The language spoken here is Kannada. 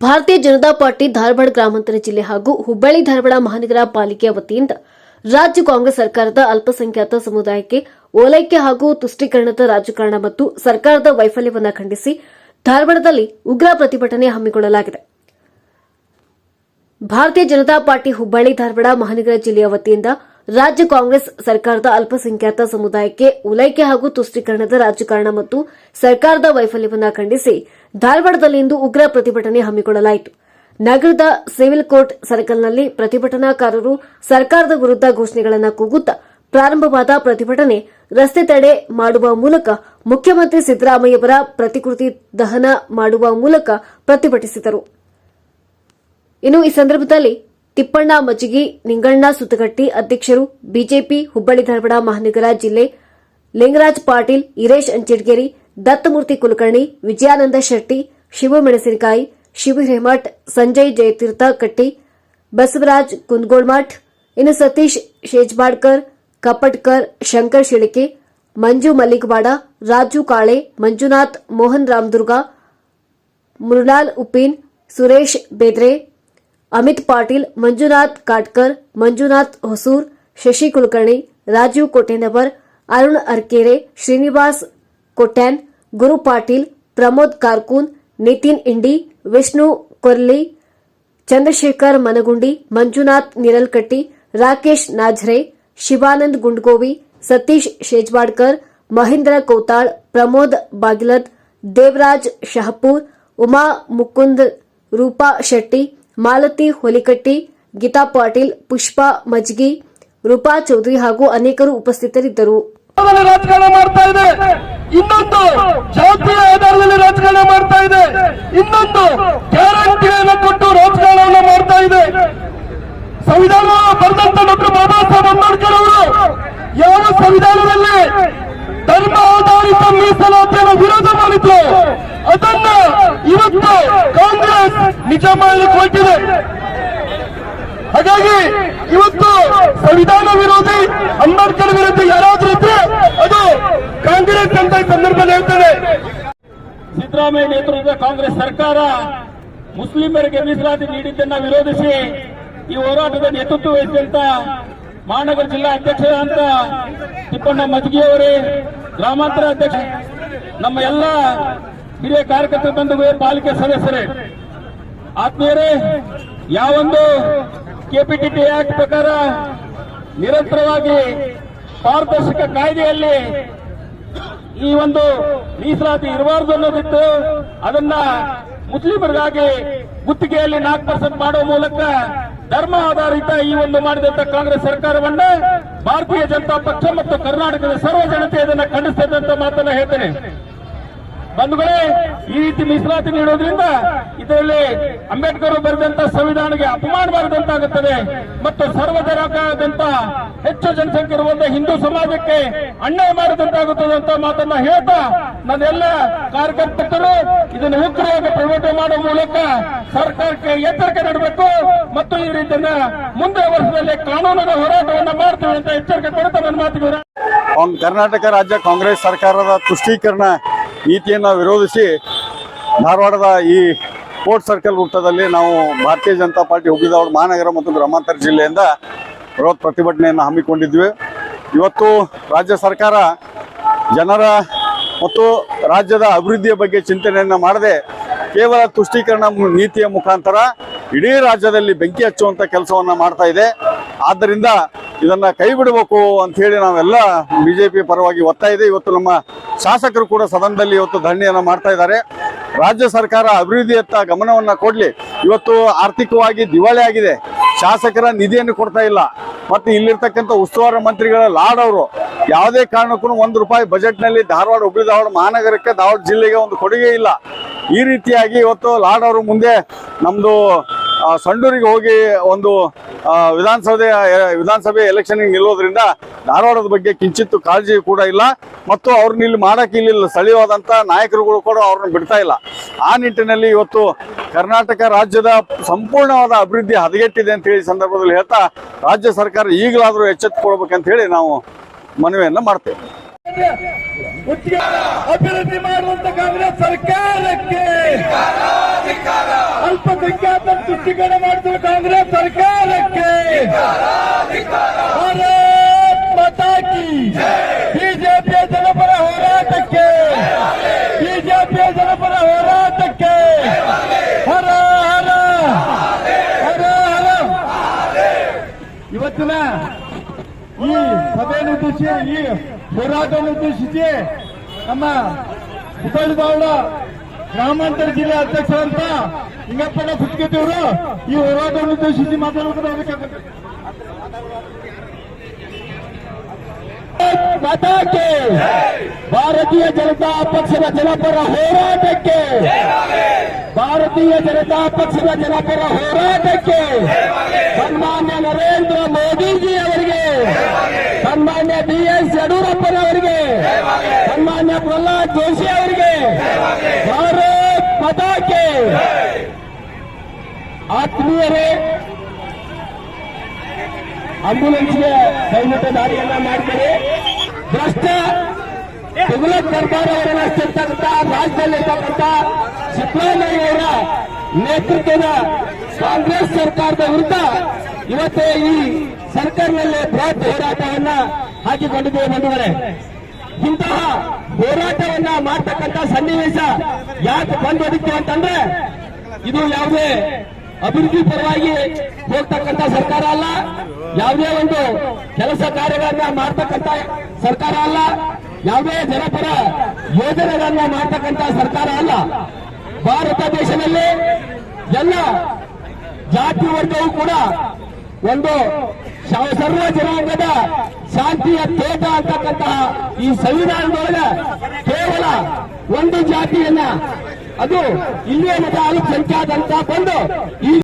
ಭಾರತೀಯ ಜನತಾ ಪಾರ್ಟಿ ಧಾರವಾಡ ಗ್ರಾಮಾಂತರ ಜಿಲ್ಲೆ ಹಾಗೂ ಹುಬ್ಬಳ್ಳಿ ಧಾರವಾಡ ಮಹಾನಗರ ಪಾಲಿಕೆಯ ವತಿಯಿಂದ ರಾಜ್ಯ ಕಾಂಗ್ರೆಸ್ ಸರ್ಕಾರದ ಅಲ್ಪಸಂಖ್ಯಾತ ಸಮುದಾಯಕ್ಕೆ ಓಲೈಕೆ ಹಾಗೂ ತುಷ್ಟೀಕರಣದ ರಾಜಕಾರಣ ಮತ್ತು ಸರ್ಕಾರದ ವೈಫಲ್ಯವನ್ನು ಖಂಡಿಸಿ ಧಾರವಾಡದಲ್ಲಿ ಉಗ್ರ ಪ್ರತಿಭಟನೆ ಹಮ್ಮಿಕೊಳ್ಳಲಾಗಿದೆ. ಭಾರತೀಯ ಜನತಾ ಪಾರ್ಟಿ ಹುಬ್ಬಳ್ಳಿ ಧಾರವಾಡ ಮಹಾನಗರ ಜಿಲ್ಲೆಯ ವತಿಯಿಂದ ರಾಜ್ಯ ಕಾಂಗ್ರೆಸ್ ಸರ್ಕಾರದ ಅಲ್ಪಸಂಖ್ಯಾತ ಸಮುದಾಯಕ್ಕೆ ಉಲೈಕೆ ಹಾಗೂ ತುಷ್ಟೀಕರಣದ ರಾಜಕಾರಣ ಮತ್ತು ಸರ್ಕಾರದ ವೈಫಲ್ಯವನ್ನು ಖಂಡಿಸಿ ಧಾರವಾಡದಲ್ಲಿಂದು ಉಗ್ರ ಪ್ರತಿಭಟನೆ ಹಮ್ಮಿಕೊಳ್ಳಲಾಯಿತು. ನಗರದ ಸಿವಿಲ್ ಕೋರ್ಟ್ ಸರ್ಕಲ್ನಲ್ಲಿ ಪ್ರತಿಭಟನಾಕಾರರು ಸರ್ಕಾರದ ವಿರುದ್ಧ ಘೋಷಣೆಗಳನ್ನು ಕೂಗುತ್ತಾ ಪ್ರಾರಂಭವಾದ ಪ್ರತಿಭಟನೆ ರಸ್ತೆ ತಡೆ ಮಾಡುವ ಮೂಲಕ ಮುಖ್ಯಮಂತ್ರಿ ಸಿದ್ದರಾಮಯ್ಯವರ ಪ್ರತಿಕೃತಿ ದಹನ ಮಾಡುವ ಮೂಲಕ ಪ್ರತಿಭಟಿಸಿದರು. ಇನ್ನು ಈ ಸಂದರ್ಭದಲ್ಲಿ ತಿಪ್ಪಣ್ಣ ಮಜ್ಜಿಗಿ, ನಿಂಗಣ್ಣ ಸುತ್ತಗಟ್ಟಿ ಅಧ್ಯಕ್ಷರು ಬಿಜೆಪಿ ಹುಬ್ಬಳ್ಳಿ ಧಾರವಾಡ ಮಹಾನಗರ ಜಿಲ್ಲೆ ಲಿಂಗರಾಜ್ ಪಾಟೀಲ್ ಇರೇಶ್ ಅಂಚಿಡ್ಗೇರಿ, ದತ್ತಮೂರ್ತಿ ಕುಲಕರ್ಣಿ, ವಿಜಯಾನಂದ ಶೆಟ್ಟಿ, ಶಿವ ಮೆಣಸಿನಕಾಯಿ, ಶಿವ ಹಿರೇಮಠ್ ಸಂಜಯ್ ಜಯತೀರ್ಥ ಕಟ್ಟಿ, ಬಸವರಾಜ್ ಕುಂದಗೋಳ್ಮಠ್ ಇನ್ನು ಸತೀಶ್ ಶೇಜ್ಬಾಡ್ಕರ್, ಕಪಟ್ಕರ್, ಶಂಕರ್ ಶಿಳಿಕೆ, ಮಂಜು ಮಲ್ಲಿಕವಾಡ, ರಾಜು ಕಾಳೆ, ಮಂಜುನಾಥ್, ಮೋಹನ್ ರಾಮದುರ್ಗ, ಮೃಣಾಲ್ ಉಪ್ಪಿನ್, ಸುರೇಶ್ ಬೇದ್ರೆ अमित पाटील, मंजुनाथ काटकर, मंजुनाथ होसूर, शशी कुलकर्णी, राजीव कोटेनवर अरुण अरकेरे, श्रीनिवास कोट्यान, गुरु पाटील, प्रमोद कारकून, नितीन इंडी, विष्णू कोरली, चंद्रशेखर मनगुंडी, मंजुनाथ निरलकट्टी, राकेश नाझरे, शिवानंद गुंडगोवी, सतीश शेजवाडकर, महेंद्र कोताळ, प्रमोद बागलत, देवराज शाहपूर, उमा मुकुंद रूपा शेट्टी ಮಾಲತಿ, ಹೊಲಿಕಟ್ಟಿ, ಗೀತಾ ಪಾಟೀಲ್, ಪುಷ್ಪಾ ಮಜ್ಗಿ, ರೂಪಾ ಚೌಧರಿ ಹಾಗೂ ಅನೇಕರು ಉಪಸ್ಥಿತರಿದ್ದರು. ರಾಜಕಾರಣ ಮಾಡ್ತಾ ಇದೆ. ಇನ್ನೊಂದು ಜಾತಿಯ ಆಧಾರದಲ್ಲಿ ರಾಜಕಾರಣ ಮಾಡ್ತಾ ಇದೆ. ಇನ್ನೊಂದು ಗ್ಯಾರಂಟಿಗಳನ್ನು ಕೊಟ್ಟು ರಾಜಕಾರಣವನ್ನು ಮಾಡ್ತಾ ಇದೆ. ಸಂವಿಧಾನ ಬರೆದಂತ ಡಾಕ್ಟರ್ ಬಾಬಾ ಸಾಹೇಬ್ ಅಂಬೇಡ್ಕರ್ ಅವರು, ಯಾವ ಸಂವಿಧಾನದಲ್ಲಿ ಧರ್ಮ ಆಧಾರಿತ ಮೀಸಲಾತಿಯನ್ನು ವಿರೋಧ ಮಾಡಿದ್ರು ಅದನ್ನ ಇವತ್ತು ಕಾಂಗ್ರೆಸ್ ನಿಜ ಮಾಡಲಿಕ್ಕೆ ಹಾಗಾಗಿ ಇವತ್ತು ಸಂವಿಧಾನ ವಿರೋಧಿ, ಅಂಬೇಡ್ಕರ್ ವಿರೋಧಿ ಯಾರಾದ್ರೂ ಇದ್ರೆ ಅದು ಕಾಂಗ್ರೆಸ್ ಅಂತ ಈ ಸಂದರ್ಭದಲ್ಲಿ ಹೇಳ್ತೇನೆ. ಸಿದ್ದರಾಮಯ್ಯ ನೇತೃತ್ವದ ಕಾಂಗ್ರೆಸ್ ಸರ್ಕಾರ ಮುಸ್ಲಿಮರಿಗೆ ಮೀಸಲಾತಿ ನೀಡಿದ್ದನ್ನ ವಿರೋಧಿಸಿ ಈ ಹೋರಾಟದ ನೇತೃತ್ವ ವಹಿಸಿದಂತ ಮಹಾನಗರ ಜಿಲ್ಲಾ ಅಧ್ಯಕ್ಷರಾದಂತ ತಿಪ್ಪಣ್ಣ ಮಜ್ಗಿಯವರೇ ಗ್ರಾಮಾಂತರ ಅಧ್ಯಕ್ಷ, ನಮ್ಮ ಎಲ್ಲ ಹಿರಿಯ ಕಾರ್ಯಕರ್ತರ ಬಂಧುಗಳೇ, ಪಾಲಿಕೆ ಸದಸ್ಯರೇ ಆತ್ಮೀಯರೇ, ಯಾವೊಂದು ಕೆಪಿಟಿಟಿ ಆಕ್ಟ್ ಪ್ರಕಾರ ನಿರಂತರವಾಗಿ ಪಾರದರ್ಶಕ ಕಾಯ್ದೆಯಲ್ಲಿ ಈ ಒಂದು ಮೀಸಲಾತಿ ಇರಬಾರದು ಅನ್ನೋದಿತ್ತು. ಅದನ್ನ ಮುಸ್ಲಿಮರಿಗಾಗಿ ಗುತ್ತಿಗೆಯಲ್ಲಿ ನಾಲ್ಕು ಪರ್ಸೆಂಟ್ ಮಾಡುವ ಮೂಲಕ ಧರ್ಮ ಆಧಾರಿತ ಈ ಒಂದು ಮಾಡಿದಂತ ಕಾಂಗ್ರೆಸ್ ಸರ್ಕಾರವನ್ನ ಭಾರತೀಯ ಜನತಾ ಪಕ್ಷ ಮತ್ತು ಕರ್ನಾಟಕದ ಸರ್ವ ಜನತೆ ಇದನ್ನು ಖಂಡಿಸ್ತದೆ ಅಂತ ಮಾತನ್ನ ಹೇಳ್ತೇನೆ. ಬಂಧುಗಳೇ, ಈ ರೀತಿ ಮೀಸಲಾತಿ ನೀಡೋದ್ರಿಂದ ಇದರಲ್ಲಿ ಅಂಬೇಡ್ಕರ್ ಬರೆದಂತ ಸಂವಿಧಾನಕ್ಕೆ ಅಪಮಾನ ಮಾಡಿದಂತಾಗುತ್ತದೆ ಮತ್ತು ಸರ್ವಧರಾಕಾದಂತ ಹೆಚ್ಚು ಜನಸಂಖ್ಯೆ ಇರುವಂತಹ ಹಿಂದೂ ಸಮಾಜಕ್ಕೆ ಅನ್ಯಾಯ ಮಾಡಿದಂತಾಗುತ್ತದೆ ಅಂತ ಮಾತನ್ನ ಹೇಳ್ತಾ ನನ್ನೆಲ್ಲ ಕಾರ್ಯಕರ್ತರು ಇದನ್ನು ಉಗ್ರವಾಗಿ ಪ್ರಮೋಟ್ ಮಾಡುವ ಮೂಲಕ ಸರ್ಕಾರಕ್ಕೆ ಎಚ್ಚರಿಕೆ ನೀಡಬೇಕು. ಮತ್ತು ಈ ರೀತಿಯ ಮುಂದಿನ ವರ್ಷದಲ್ಲಿ ಕಾನೂನಿನ ಹೋರಾಟವನ್ನು ಮಾಡ್ತೇವೆ ಅಂತ ಎಚ್ಚರಿಕೆ ಕೊಡುತ್ತಾ ನನ್ನ ಮಾತಿಗೆ ಕರ್ನಾಟಕ ರಾಜ್ಯ ಕಾಂಗ್ರೆಸ್ ಸರ್ಕಾರದ ತುಷ್ಟೀಕರಣ ನೀತಿಯನ್ನು ವಿರೋಧಿಸಿ ಧಾರವಾಡದ ಈ ಕೋರ್ಟ್ ಸರ್ಕಲ್ ವೃತ್ತದಲ್ಲಿ ನಾವು ಭಾರತೀಯ ಜನತಾ ಪಾರ್ಟಿ ಹುಬ್ಳಿಧಾರವಾಡ ಮಹಾನಗರ ಮತ್ತು ಗ್ರಾಮಾಂತರ ಜಿಲ್ಲೆಯಿಂದ ಬೃಹತ್ ಪ್ರತಿಭಟನೆಯನ್ನು ಹಮ್ಮಿಕೊಂಡಿದ್ವಿ. ಇವತ್ತು ರಾಜ್ಯ ಸರ್ಕಾರ ಜನರ ಮತ್ತು ರಾಜ್ಯದ ಅಭಿವೃದ್ಧಿಯ ಬಗ್ಗೆ ಚಿಂತನೆಯನ್ನು ಮಾಡದೆ ಕೇವಲ ತುಷ್ಟೀಕರಣ ನೀತಿಯ ಮುಖಾಂತರ ಇಡೀ ರಾಜ್ಯದಲ್ಲಿ ಬೆಂಕಿ ಹಚ್ಚುವಂತ ಕೆಲಸವನ್ನ ಮಾಡ್ತಾ ಇದೆ. ಆದ್ದರಿಂದ ಇದನ್ನ ಕೈ ಬಿಡಬೇಕು ಅಂತ ಹೇಳಿ ನಾವೆಲ್ಲ ಬಿಜೆಪಿ ಪರವಾಗಿ ಒತ್ತಾಯ ಇದೆ. ಇವತ್ತು ನಮ್ಮ ಶಾಸಕರು ಕೂಡ ಸದನದಲ್ಲಿ ಇವತ್ತು ಧರಣಿಯನ್ನ ಮಾಡ್ತಾ ಇದ್ದಾರೆ. ರಾಜ್ಯ ಸರ್ಕಾರ ಅಭಿವೃದ್ಧಿಯತ್ತ ಗಮನವನ್ನ ಕೊಡ್ಲಿ. ಇವತ್ತು ಆರ್ಥಿಕವಾಗಿ ದಿವಾಳಿ ಆಗಿದೆ. ಶಾಸಕರ ನಿಧಿಯನ್ನು ಕೊಡ್ತಾ ಇಲ್ಲ. ಮತ್ತೆ ಇಲ್ಲಿರ್ತಕ್ಕಂಥ ಉಸ್ತುವಾರಿ ಮಂತ್ರಿಗಳ ಲಾಡ್ ಅವರು ಯಾವುದೇ ಕಾರಣಕ್ಕೂ ಒಂದು ರೂಪಾಯಿ ಬಜೆಟ್ನಲ್ಲಿ ಧಾರವಾಡ ಹುಬ್ಳಿ ಧಾರವಾಡ ಮಹಾನಗರಕ್ಕೆ ಧಾರವಾಡ ಜಿಲ್ಲೆಗೆ ಒಂದು ಕೊಡುಗೆ ಇಲ್ಲ. ಈ ರೀತಿಯಾಗಿ ಇವತ್ತು ಲಾಡ್ ಅವರು ಮುಂದೆ ನಮ್ದು ಆ, ಸಂಡೂರಿಗೆ ಹೋಗಿ ಒಂದು ವಿಧಾನಸೌಧ ವಿಧಾನಸಭೆ ಎಲೆಕ್ಷನ್ ನಿಲ್ಲೋದ್ರಿಂದ ಧಾರವಾಡದ ಬಗ್ಗೆ ಕಿಂಚಿತ್ತು ಕಾಳಜಿ ಕೂಡ ಇಲ್ಲ. ಮತ್ತು ಅವ್ರನ್ನ ಇಲ್ಲಿ ಮಾಡಕ್ಕೆ ಇಲ್ಲಿ ಸ್ಥಳೀಯವಾದಂಥ ನಾಯಕರುಗಳು ಕೂಡ ಅವ್ರನ್ನ ಬಿಡ್ತಾ ಇಲ್ಲ. ಆ ನಿಟ್ಟಿನಲ್ಲಿ ಇವತ್ತು ಕರ್ನಾಟಕ ರಾಜ್ಯದ ಸಂಪೂರ್ಣವಾದ ಅಭಿವೃದ್ಧಿ ಹದಗೆಟ್ಟಿದೆ ಅಂತ ಹೇಳಿ ಸಂದರ್ಭದಲ್ಲಿ ಹೇಳ್ತಾ, ರಾಜ್ಯ ಸರ್ಕಾರ ಈಗಲಾದರೂ ಎಚ್ಚೆತ್ತುಕೊಳ್ಬೇಕಂತ ಹೇಳಿ ನಾವು ಮನವಿಯನ್ನು ಮಾಡ್ತೇವೆ. ಅಭಿವೃದ್ಧಿ ಮಾಡುವಂತ ಕಾಂಗ್ರೆಸ್ ಸರ್ಕಾರಕ್ಕೆ ಅಲ್ಪ ತುಷ್ಟೀಕರಣ ಮಾಡುತ್ತಿರುವ ಕಾಂಗ್ರೆಸ್ ಸರ್ಕಾರಕ್ಕೆ ಭಾರತ್ ಮಾತಾ ಕಿ. ಬಿಜೆಪಿಯ ಜನಪರ ಹೋರಾಟಕ್ಕೆ ಬಿಜೆಪಿಯ ಜನಪರ ಹೋರಾಟಕ್ಕೆ ಹರ ಹರ ಹರ ಹರ. ಇವತ್ತಿನ ಈ ಸಭೆಯನ್ನು ಉದ್ದೇಶಿಸಿ ಈ ಹೋರಾಟವನ್ನು ಉದ್ದೇಶಿಸಿ ನಮ್ಮ ಹುಬ್ಬಳ್ಳಿದವಳ ಗ್ರಾಮಾಂತರ ಜಿಲ್ಲೆ ಅಧ್ಯಕ್ಷರಂತ ಹಿಂಗಪ್ಪನ ಸುತ್ತಿಗೆತಿಯವರು ಈ ಹೋರಾಟವನ್ನು ಉದ್ದೇಶಿಸಿ ಮಾತಾಡಬೇಕಾಗುತ್ತೆ ಮತಕ್ಕೆ ಭಾರತೀಯ ಜನತಾ ಪಕ್ಷದ ಜನಪರ ಹೋರಾಟಕ್ಕೆ ಭಾರತೀಯ ಜನತಾ ಪಕ್ಷದ ಜನಪರ ಹೋರಾಟಕ್ಕೆ ಸನ್ಮಾನ್ಯ ನರೇಂದ್ರ ಮೋದಿಜಿ ಅವರಿಗೆ ಸನ್ಮಾನ್ಯ ಬಿ ಎಸ್ ಯಡಿಯೂರಪ್ಪನವರಿಗೆ, ಸನ್ಮಾನ್ಯ ಪ್ರಹ್ಲಾದ್ ಜೋಶಿ ಅವರಿಗೆ, ಭಾರತ್ ಪತಾಕೆ. ಆತ್ಮೀಯರೇ ಆಂಬ್ಯುಲೆನ್ಸ್ಗೆ ದಯವಿಟ್ಟು ದಾರಿಯನ್ನ ಮಾಡ್ತಾರೆ. ಭ್ರಷ್ಟ ತುಗಲಕ್ ದರ್ಬಾರ್ ಅವರ ನಡೆಸಿರ್ತಕ್ಕಂಥ ಸಿದ್ದರಾಮಯ್ಯವರ ನೇತೃತ್ವದ ಕಾಂಗ್ರೆಸ್ ಸರ್ಕಾರದ ವಿರುದ್ಧ ಇವತ್ತೇ ಈ ಸರ್ಕಾರದಲ್ಲಿ ಬೃಹತ್ ಹೋರಾಟವನ್ನ ಹಾಕಿಕೊಂಡಿದ್ದೇವೆ ಬಂಧುಗಳೇ. ಇಂತಹ ಹೋರಾಟವನ್ನ ಮಾಡ್ತಕ್ಕಂಥ ಸನ್ನಿವೇಶ ಯಾಕೆ ಬಂದೋದಿತ್ತು ಅಂತಂದ್ರೆ, ಇದು ಯಾವುದೇ ಅಭಿವೃದ್ಧಿ ಪರವಾಗಿ ಹೋಗ್ತಕ್ಕಂಥ ಸರ್ಕಾರ ಅಲ್ಲ, ಯಾವುದೇ ಒಂದು ಕೆಲಸ ಕಾರ್ಯಗಳನ್ನ ಮಾಡ್ತಕ್ಕಂಥ ಸರ್ಕಾರ ಅಲ್ಲ, ಯಾವುದೇ ಜನಪರ ಯೋಜನೆಗಳನ್ನ ಮಾಡ್ತಕ್ಕಂಥ ಸರ್ಕಾರ ಅಲ್ಲ. ಭಾರತ ದೇಶದಲ್ಲಿ ಎಲ್ಲ ಜಾತಿ ವರ್ಗವೂ ಕೂಡ ಒಂದು ಸರ್ವ ಜನಾಂಗದ ಶಾಂತಿಯ ತೇಟ ಅಂತಕ್ಕಂತಹ ಈ ಸಂವಿಧಾನದೊಳಗೆ ಕೇವಲ ಒಂದು ಜಾತಿಯನ್ನ, ಅದು ಇಲ್ಲಿಯ ಮತ ಅಲ್ಪಸಂಖ್ಯಾತ ಅಂತ ಬಂದು ಈ